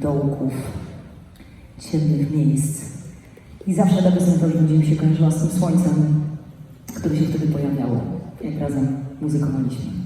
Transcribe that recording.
dołków, ciemnych miejsc. I zawsze ta piosenka już będzie mi się kojarzyła z tym słońcem, które się wtedy pojawiało, jak razem muzykowaliśmy.